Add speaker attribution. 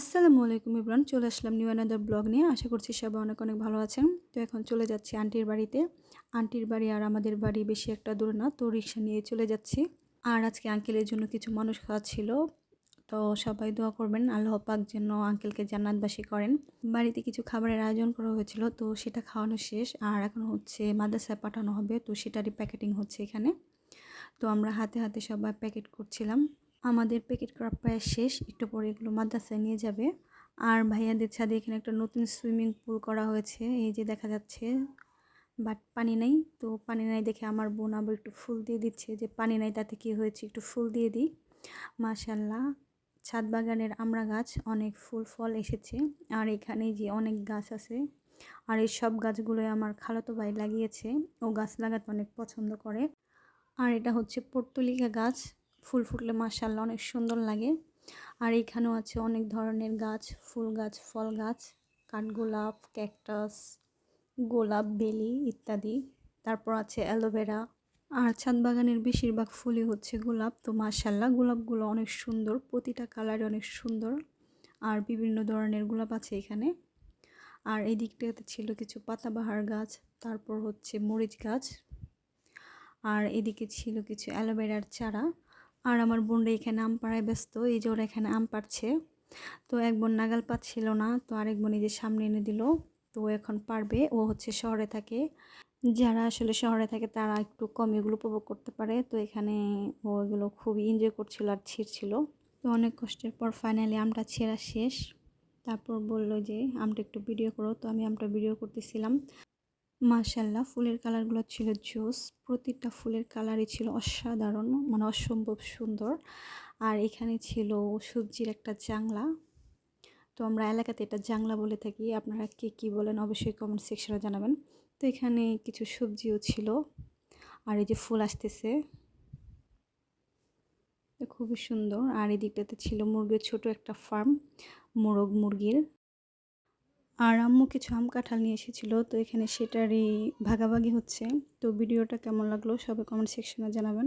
Speaker 1: আসসালামু আলাইকুম ইবরান চলে আসলাম নিউ অ্যানাদার ব্লগ নিয়ে। আশা করছি সবাই অনেক অনেক ভালো আছেন। তো এখন চলে যাচ্ছি আন্টির বাড়িতে। আন্টির বাড়ি আর আমাদের বাড়ি বেশি একটা দূরে না, তো রিক্সা নিয়ে চলে যাচ্ছি। আর আজকে আঙ্কেলের জন্য কিছু মানুষ খাওয়া ছিল, তো সবাই দোয়া করবেন, আল্লাহ পাক যেন আঙ্কেলকে জান্নাতবাসী করেন। বাড়িতে কিছু খাবারের আয়োজন করা হয়েছিল, তো সেটা খাওয়ানো শেষ। আর এখন হচ্ছে মাদ্রাসায় পাঠানো হবে, তো সেটারই প্যাকেটিং হচ্ছে এখানে। তো আমরা হাতে হাতে সবাই প্যাকেট করছিলাম। আমাদের প্যাকেট করা প্রায় শেষ, একটু পরে এগুলো মাদ্রাসায় নিয়ে যাবে। আর ভাইয়াদের ছাদে এখানে একটা নতুন সুইমিং পুল করা হয়েছে, এই যে দেখা যাচ্ছে। বাট পানি নেই, তো পানি নাই দেখে আমার বোন আবার একটু ফুল দিয়ে দিচ্ছে যে, পানি নাই, তাতে কি হয়েছে? একটু ফুল দিয়ে দিই। মাশাল্লাহ ছাদ বাগানের আমড়া গাছ, অনেক ফুল, ফল এসেছে। আর এখানে যে অনেক গাছ আছে, আর এই সব গাছগুলোই আমার খালাতো ভাই লাগিয়েছে। ও গাছ লাগাতে অনেক পছন্দ করে। আর এটা হচ্ছে পর্তুলিকা গাছ। ফুল ফুটলে মাসাল্লাহ অনেক সুন্দর লাগে। আর এখানেও আছে অনেক ধরনের গাছ, ফুল গাছ, ফল গাছ কাঠগোলাপ ক্যাকটাস, গোলাপ, বেলি ইত্যাদি। তারপর আছে অ্যালোভেরা। আর ছাদ বাগানের বেশিরভাগ ফুলই হচ্ছে গোলাপ। তো মাসাল্লাহ গোলাপগুলো অনেক সুন্দর, প্রতিটা কালারই অনেক সুন্দর। আর বিভিন্ন ধরনের গোলাপ আছে এখানে। আর এই দিকটাতে ছিল কিছু পাতাবাহার গাছ, তারপর হচ্ছে মরিচ গাছ। আর এদিকে ছিল কিছু অ্যালোভেরার চারা। আর আমার বোনরা এখানে আম পাড়ায় ব্যস্ত, এই যে ওরা এখানে আম পাড়ছে। তো এক বোন নাগাল পাচ্ছিল না, তো আরেক বোন এই যে সামনে এনে দিল, তো এখন পারবে। ও হচ্ছে শহরে থাকে। যারা আসলে শহরে থাকে তারা একটু কম এগুলো উপভোগ করতে পারে। তো এখানে ও এগুলো খুবই এনজয় করছিল আর ছিঁড়ছিল। তো অনেক কষ্টের পর ফাইনালি আমটা ছেঁড়া শেষ। তারপর বলল যে, আমটা একটু ভিডিও করো। তো আমি আমটা ভিডিও করতেছিলাম। মাশাল্লাহ ফুলের কালারগুলো ছিল জোস। প্রতিটা ফুলের কালারই ছিল অসাধারণ মানে অসম্ভব সুন্দর। আর এখানে ছিল সবজির একটা জাংলা। তো আমরা এলাকাতে এটা জাংলা বলে থাকি। আপনারা কে কী বলেন অবশ্যই কমেন্ট সেকশনে জানাবেন। তো এখানে কিছু সবজিও ছিল। আর এই যে ফুল আসতেছে। খুবই সুন্দর। আর এদিকটাতে ছিল মুরগির ছোট একটা ফার্ম, মোরগ মুরগির। আর আম্মু কিছু আম কাঁঠাল নিয়ে এসেছিল, তো এখানে সেটারই ভাগাভাগি হচ্ছে। তো ভিডিওটা কেমন লাগল সবাই কমেন্ট সেকশনে জানাবেন।